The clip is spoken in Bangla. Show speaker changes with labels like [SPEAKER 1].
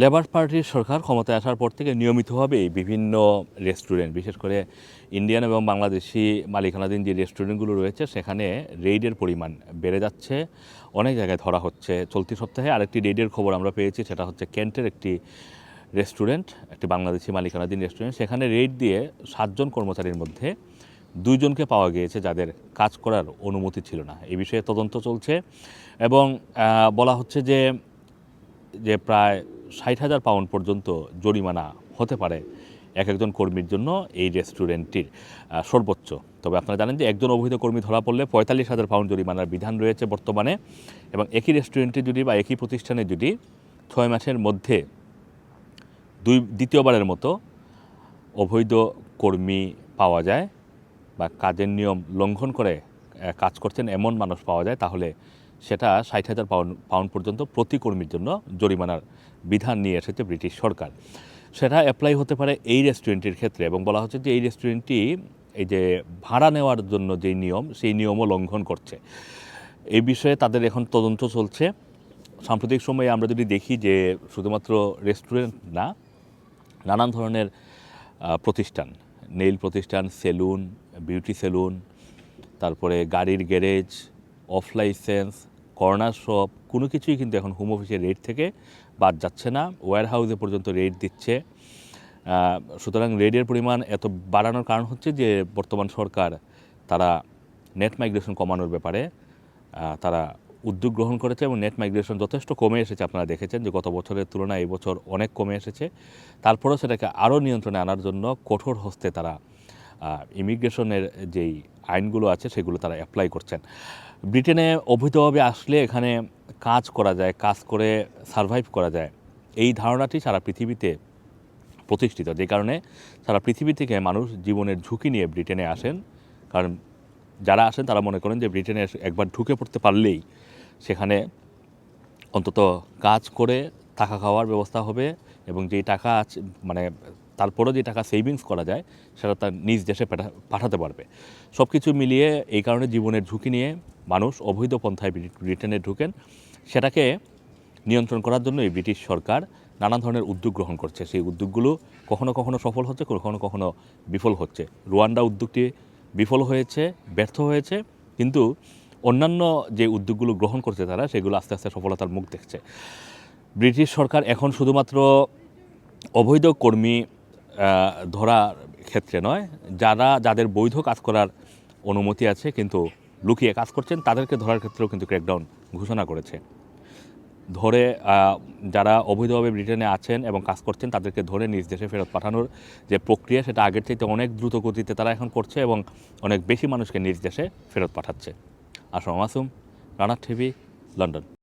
[SPEAKER 1] লেবার পার্টির সরকার ক্ষমতায় আসার পর থেকে নিয়মিতভাবে বিভিন্ন রেস্টুরেন্ট, বিশেষ করে ইন্ডিয়ান এবং বাংলাদেশি মালিকানাধীন যে রেস্টুরেন্টগুলো রয়েছে, সেখানে রেইডের পরিমাণ বেড়ে যাচ্ছে। অনেক জায়গায় ধরা হচ্ছে। চলতি সপ্তাহে আরেকটি রেইডের খবর আমরা পেয়েছি, সেটা হচ্ছে কেন্টের একটি রেস্টুরেন্ট, একটি বাংলাদেশি মালিকানাধীন রেস্টুরেন্ট। সেখানে রেইড দিয়ে সাতজন কর্মচারীর মধ্যে দুইজনকে পাওয়া গিয়েছে যাদের কাজ করার অনুমতি ছিল না। এই বিষয়ে তদন্ত চলছে এবং বলা হচ্ছে যে যে প্রায় ষাট হাজার পাউন্ড পর্যন্ত জরিমানা হতে পারে এক একজন কর্মীর জন্য এই রেস্টুরেন্টটির সর্বোচ্চ। তবে আপনারা জানেন যে একজন অবৈধ কর্মী ধরা পড়লে পঁয়তাল্লিশ হাজার পাউন্ড জরিমানার বিধান রয়েছে বর্তমানে এবং একই রেস্টুরেন্টে যদি বা একই প্রতিষ্ঠানে যদি ছয় মাসের মধ্যে দুই, দ্বিতীয়বারের মতো অবৈধ কর্মী পাওয়া যায় বা কাজের নিয়ম লঙ্ঘন করে কাজ করছেন এমন মানুষ পাওয়া যায়, তাহলে সেটা ষাট হাজার পাউন্ড পাউন্ড পর্যন্ত প্রতি কর্মীর জন্য জরিমানার বিধান নিয়ে এসেছে ব্রিটিশ সরকার। সেটা অ্যাপ্লাই হতে পারে এই রেস্টুরেন্টের ক্ষেত্রে এবং বলা হচ্ছে যে এই রেস্টুরেন্টটি এই যে ভাড়া নেওয়ার জন্য যে নিয়ম, সেই নিয়মও লঙ্ঘন করছে। এই বিষয়ে তাদের এখন তদন্ত চলছে। সাম্প্রতিক সময়ে আমরা যদি দেখি যে শুধুমাত্র রেস্টুরেন্ট না, নানান ধরনের প্রতিষ্ঠান নেইল প্রতিষ্ঠান সেলুন বিউটি সেলুন তারপরে গাড়ির garage off license, corner shop, কোনো কিছুই কিন্তু এখন হোম অফিসের রেট থেকে বাদ যাচ্ছে না। ওয়্যার হাউসে পর্যন্ত রেট দিচ্ছে। সুতরাং রেটের পরিমাণ এত বাড়ানোর কারণ হচ্ছে যে বর্তমান সরকার, তারা নেট মাইগ্রেশন কমানোর ব্যাপারে তারা উদ্যোগ গ্রহণ করেছে এবং নেট মাইগ্রেশন যথেষ্ট কমে এসেছে। আপনারা দেখেছেন যে গত বছরের তুলনায় এই বছর অনেক কমে এসেছে। তারপরেও সেটাকে আরও নিয়ন্ত্রণে আনার জন্য কঠোর হস্তে তারা ইমিগ্রেশনের যেই আইনগুলো আছে সেগুলো তারা অ্যাপ্লাই করছেন। ব্রিটেনে অবৈধভাবে আসলে এখানে কাজ করা যায়, কাজ করে সারভাইভ করা যায়। এই ধারণাটি সারা পৃথিবীতে প্রতিষ্ঠিত, যে কারণে সারা পৃথিবী থেকে মানুষ জীবনের ঝুঁকি নিয়ে ব্রিটেনে আসেন। কারণ যারা আসেন তারা মনে করেন যে ব্রিটেনে একবার ঢুকে পড়তে পারলেই সেখানে অন্তত কাজ করে, থাকা খাওয়ার ব্যবস্থা হবে এবং যেই টাকা আছে মানে তারপরেও যে টাকা সেভিংস করা যায়, সেটা তার নিজ দেশে পাঠা- পাঠাতে পারবে। সব কিছু মিলিয়ে এই কারণে জীবনের ঝুঁকি নিয়ে মানুষ অবৈধ পন্থায় ব্রিট- ব্রিটেনে ঢুকেন। সেটাকে নিয়ন্ত্রণ করার জন্যই ব্রিটিশ সরকার নানা ধরনের উদ্যোগ গ্রহণ করছে। সেই উদ্যোগগুলো কখনো কখনো সফল হচ্ছে, কখনো কখনো বিফল হচ্ছে। রুয়ান্ডা উদ্যোগটি বিফল হয়েছে, ব্যর্থ হয়েছে, কিন্তু অন্যান্য যে উদ্যোগগুলো গ্রহণ করছে তারা, সেগুলো আস্তে আস্তে সফলতার মুখ দেখছে। ব্রিটিশ সরকার এখন শুধুমাত্র অবৈধ কর্মী ধরার ক্ষেত্রে নয়। যারা, যাদের বৈধ কাজ করার অনুমতি আছে, কিন্তু লুকিয়ে কাজ করছেন, তাদেরকে ধরার ক্ষেত্রেও কিন্তু ক্র্যাকডাউন ঘোষণা করেছে। ধরে যারা অবৈধভাবে ব্রিটেনে আছেন এবং কাজ করছেন, তাদেরকে ধরে নিজ দেশে ফেরত পাঠানোর যে প্রক্রিয়া, সেটা আগের চাইতে অনেক দ্রুত গতিতে তারা এখন করছে এবং অনেক বেশি মানুষকে নিজ দেশে ফেরত পাঠাচ্ছে। আসম মাসুম রানার টিভি, লন্ডন।